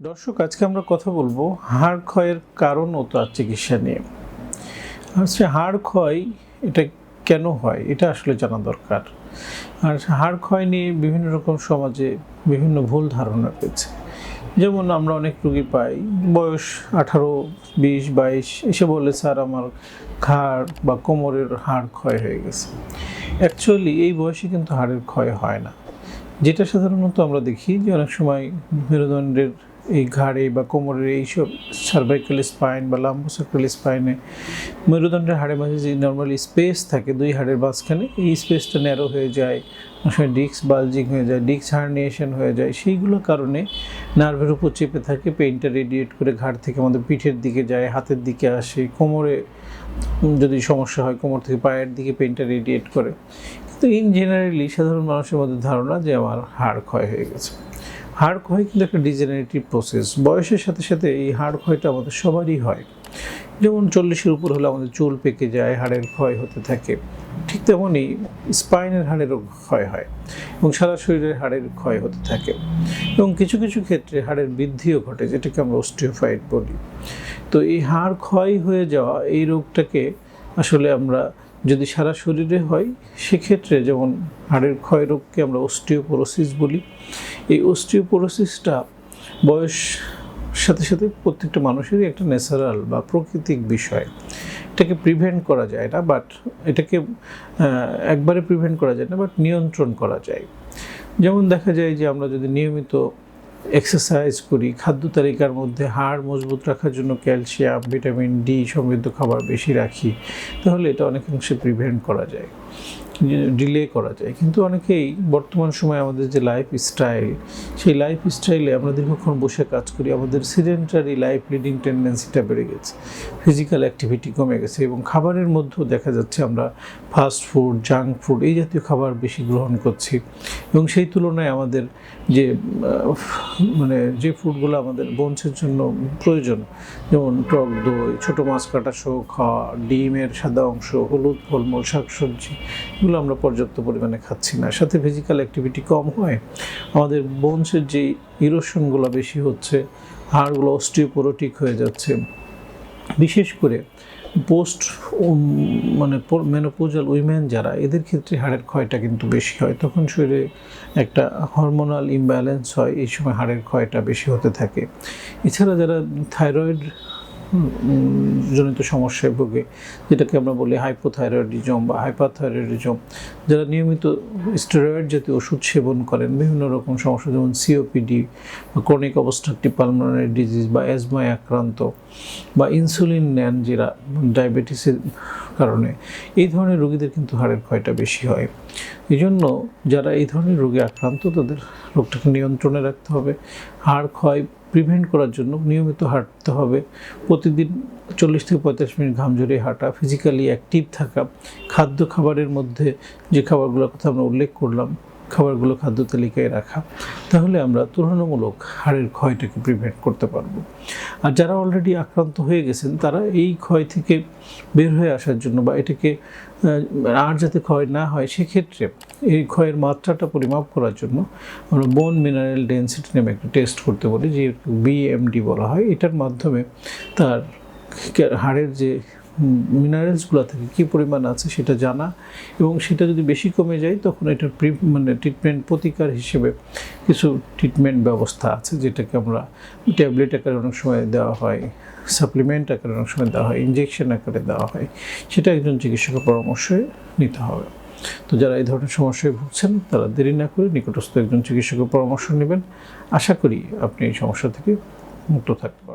দর্শক, আজকে আমরা কথা বলব হাড় ক্ষয়ের কারণ ও তার চিকিৎসা নিয়ে। হচ্ছে হাড় ক্ষয় এটা কেন হয়, এটা আসলে জানা দরকার। আর হাড় ক্ষয় নিয়ে বিভিন্ন রকম সমাজে বিভিন্ন ভুল ধারণা রয়েছে। যেমন আমরা অনেক রুগী পাই, বয়স আঠারো, বিশ, বাইশ, এসে বলে, স্যার, আমার ঘাড় বা কোমরের হাড় ক্ষয় হয়ে গেছে। অ্যাকচুয়ালি এই বয়সে কিন্তু হাড়ের ক্ষয় হয় না। যেটা সাধারণত আমরা দেখি যে অনেক সময় মেরুদণ্ডের এই ঘাড়ে বা কোমরের এইসব সার্ভাইকাল স্পাইন বা লাম্বোসার্কাল স্পাইনে মেরুদণ্ডের হাড়ের মাঝে যে নর্মালি স্পেস থাকে, দুই হাড়ের মাঝখানে এই স্পেসটা ন্যারো হয়ে যায় সময় ডিস্ক বালজিং হয়ে যায় ডিস্ক হার্নিয়েশন হয়ে যায়। সেইগুলোর কারণে নার্ভের উপর চেপে থাকে পেইনটা রেডিয়েট করে ঘাড় থেকে আমাদের পিঠের দিকে যায়, হাতের দিকে আসে, কোমরে যদি সমস্যা হয়, কোমর থেকে পায়ের দিকে পেইনটা রেডিয়েট করে। কিন্তু ইন জেনারেলি সাধারণ মানুষের মধ্যে ধারণা যে আমার হাড় ক্ষয় হয়ে গেছে। হাড় ক্ষয় কিন্তু একটা ডিজেনারেটিভ প্রসেস। বয়সের সাথে সাথে এই হাড় ক্ষয়টা আমাদের সবারই হয়। যেমন চল্লিশের উপর হলে আমাদের চুল পেকে যায়, হাড়ের ক্ষয় হতে থাকে। ঠিক তেমনই স্পাইনের হাড়েরও ক্ষয় হয় এবং সারা শরীরের হাড়ের ক্ষয় হতে থাকে। এবং কিছু কিছু ক্ষেত্রে হাড়ের বৃদ্ধিও ঘটে, যেটাকে আমরা অস্টিওফাইড বলি। তো এই হাড় ক্ষয় হয়ে যাওয়া এই রোগটাকে আসলে আমরা যদি সারা শরীরে হয়, সেক্ষেত্রে যেমন হাড়ের ক্ষয় রোগকে আমরা অস্টিওপোরোসিস বলি, এই অস্টিওপোরোসিসটা বয়স সাথে সাথে প্রত্যেকটা মানুষেরই একটা ন্যাচারাল বা প্রাকৃতিক বিষয়। এটাকে প্রিভেন্ট করা যায় না বাট এটাকে একবারে প্রিভেন্ট করা যায় না বাট নিয়ন্ত্রণ করা যায়। যেমন দেখা যায় যে আমরা যদি নিয়মিত এক্সারসাইজ করি, খাদ্য তালিকার মধ্যে হাড় মজবুত রাখার জন্য ক্যালসিয়াম, ভিটামিন ডি সমৃদ্ধ খাবার বেশি রাখি, তাহলে এটা অনেকাংশে প্রিভেন্ট করা যায়। ডিলে করা যায়। কিন্তু অনেকেই বর্তমান সময়ে আমাদের যে লাইফ স্টাইল সেই লাইফ স্টাইলে আমরা দীর্ঘক্ষণ বসে কাজ করি, আমাদের সিডেন্টারি লাইফ লিডিং টেন্ডেন্সিটা বেড়ে গেছে। ফিজিক্যাল অ্যাক্টিভিটি কমে গেছে এবং খাবারের মধ্যেও দেখা যাচ্ছে আমরা ফাস্ট ফুড জাঙ্ক ফুড এই জাতীয় খাবার বেশি গ্রহণ করছি। এবং সেই তুলনায় আমাদের যে মানে যে ফুডগুলো আমাদের বংশের জন্য প্রয়োজন, যেমন টক দই, ছোটো মাছ কাটা সহ খাওয়া, ডিমের সাদা অংশ, হলুদ ফলমূল, শাকসবজি এগুলো আমরা পর্যাপ্ত পরিমাণে খাচ্ছি না। সাথে ফিজিক্যাল অ্যাক্টিভিটি কম হয়। আমাদের বোনসের যে ইরোশনগুলো বেশি হচ্ছে, হাড়গুলো অস্টিওপোরোটিক হয়ে যাচ্ছে। বিশেষ করে পোস্ট মানে মেনোপোজাল উইমেন যারা, এদের ক্ষেত্রে হাড়ের ক্ষয়টা কিন্তু বেশি হয়। তখন শরীরে একটা হরমোনাল ইমব্যালেন্স হয়, এই সময় হাড়ের ক্ষয়টা বেশি হতে থাকে। এছাড়া যারা থাইরয়েড জনিত সমস্যায় ভোগে, যেটাকে আমরা বলি হাইপোথাইরয়েডিজম বা হাইপারথাইরয়েডিজম যারা নিয়মিত স্টেরয়েড জাতীয় ওষুধ সেবন করেন, বিভিন্ন রকম সমস্যা যেমন সিওপিডি বা ক্রনিক অবস্ট্রাকটিভ পালমোনারি ডিজিজ বা অ্যাজমায় আক্রান্ত, বা ইনসুলিন নেন যারা ডায়াবেটিসের কারণে এই ধরনের রোগীদের কিন্তু হাড়ের ক্ষয়টা বেশি হয়। এই জন্য যারা এই ধরনের রোগে আক্রান্ত, তাদের রোগটাকে নিয়ন্ত্রণে রাখতে হবে। হাড় ক্ষয় প্রিভেন্ট করার জন্য নিয়মিত হাঁটতে হবে। প্রতিদিন চল্লিশ থেকে পঁয়তাল্লিশ মিনিট ঘাম ঝরিয়ে হাঁটা ফিজিক্যালি অ্যাক্টিভ থাকা, খাদ্য খাবারের মধ্যে যে খাবারগুলোর কথা আমরা উল্লেখ করলাম খাবারগুলো খাদ্য তালিকায় রাখা, তাহলে আমরা তুলনামূলক হাড়ের ক্ষয়টাকে প্রিভেন্ট করতে পারব। আর যারা অলরেডি আক্রান্ত হয়ে গেছেন, তারা এই ক্ষয় থেকে বের হয়ে আসার জন্য বা এটাকে আর যাতে ক্ষয় না হয়, সেক্ষেত্রে এই ক্ষয়ের মাত্রাটা পরিমাপ করার জন্য আমরা বোন মিনারেল ডেন্সিটি নামে একটা টেস্ট করতে বলি, যে বিএমডি বলা হয়। এটার মাধ্যমে তার হাড়ের যে মিনারেলসগুলো থেকে, কী পরিমাণ আছে সেটা জানা এবং সেটা যদি বেশি কমে যায়, তখন এটার প্রি মানে ট্রিটমেন্ট প্রতিকার হিসেবে কিছু ট্রিটমেন্ট ব্যবস্থা আছে, যেটাকে আমরা ট্যাবলেট আকারে অনেক সময় দেওয়া হয় সাপ্লিমেন্ট আকারে অনেক সময় দেওয়া হয় ইঞ্জেকশন আকারে দেওয়া হয়, সেটা একজন চিকিৎসকের পরামর্শে নিতে হবে। তো যারা এই ধরনের সমস্যায় ভুগছেন, তারা দেরি না করে নিকটস্থ একজন চিকিৎসকের পরামর্শ নেবেন। আশা করি আপনি এই সমস্যা থেকে মুক্ত থাকতে পারবেন।